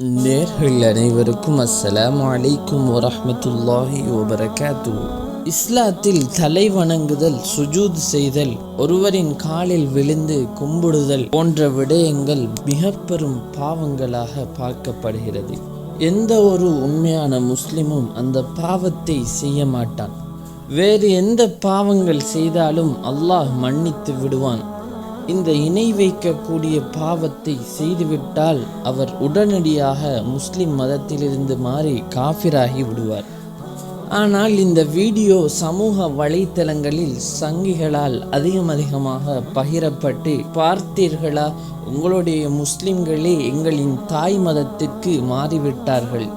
நேர்கள் அனைவருக்கும் அஸ்ஸலாமு அலைக்கும் வரமத்துல்லாஹி வபரகாத்து இஸ்லாத்தில் தலை வணங்குதல் சுஜூத் செய்தல் ஒருவரின் காலில் விழுந்து கும்பிடுதல் போன்ற விடயங்கள் மிக பெரும் பாவங்களாக பார்க்கப்படுகிறது. எந்த ஒரு உண்மையான முஸ்லிமும் அந்த பாவத்தை செய்ய மாட்டான். வேறு எந்த பாவங்கள் செய்தாலும் அல்லாஹ் மன்னித்து விடுவான். இந்த இணை வைக்கக்கூடிய பாவத்தை செய்துவிட்டால் அவர் உடனடியாக முஸ்லிம் மதத்திலிருந்து மாறி காஃபிராகி விடுவார். ஆனால் இந்த வீடியோ சமூக வலைத்தளங்களில் சங்கிகளால் அதிகம் அதிகமாக பகிரப்பட்டு பார்த்தீர்களா? உங்களுடைய முஸ்லிம்களே எங்களின் தாய் மதத்திற்கு மாறிவிட்டார்கள்.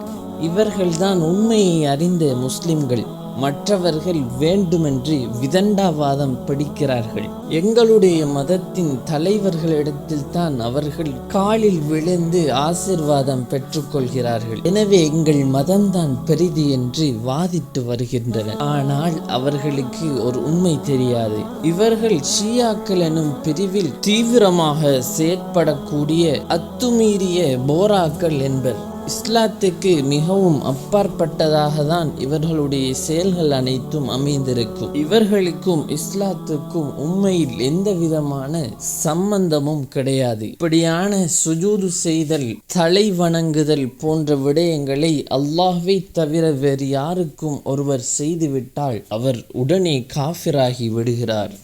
இவர்கள்தான் உண்மையை அறிந்த முஸ்லிம்கள். மற்றவர்கள் வேண்டுமென்று விதண்டாவாதம் படிக்கிறார்கள். எங்களுடைய மதத்தின் தலைவர்களிடத்தில் தான் அவர்கள் காலில் விழுந்து ஆசிர்வாதம் பெற்றுக்கொள்கிறார்கள். எனவே எங்கள் மதம்தான் பெரிது என்று வாதிட்டு வருகின்றனர். ஆனால் அவர்களுக்கு ஒரு உண்மை தெரியாது. இவர்கள் ஷியாக்கள் எனும் பிரிவில் தீவிரமாக செயற்படக்கூடிய அத்துமீறிய போராக்கள் என்பர். இஸ்லாத்துக்கு மிகவும் அப்பாற்பட்டதாக தான் இவர்களுடைய செயல்கள் அனைத்தும் அமைந்திருக்கும். இவர்களுக்கும் இஸ்லாத்துக்கும் உண்மையில் எந்த விதமான சம்பந்தமும் கிடையாது. இப்படியான சுஜூது செய்தல் தலை வணங்குதல் போன்ற விடயங்களை அல்லாஹ்வை தவிர வேறு யாருக்கும் ஒருவர் செய்துவிட்டால் அவர் உடனே காஃபிராகி விடுகிறார்.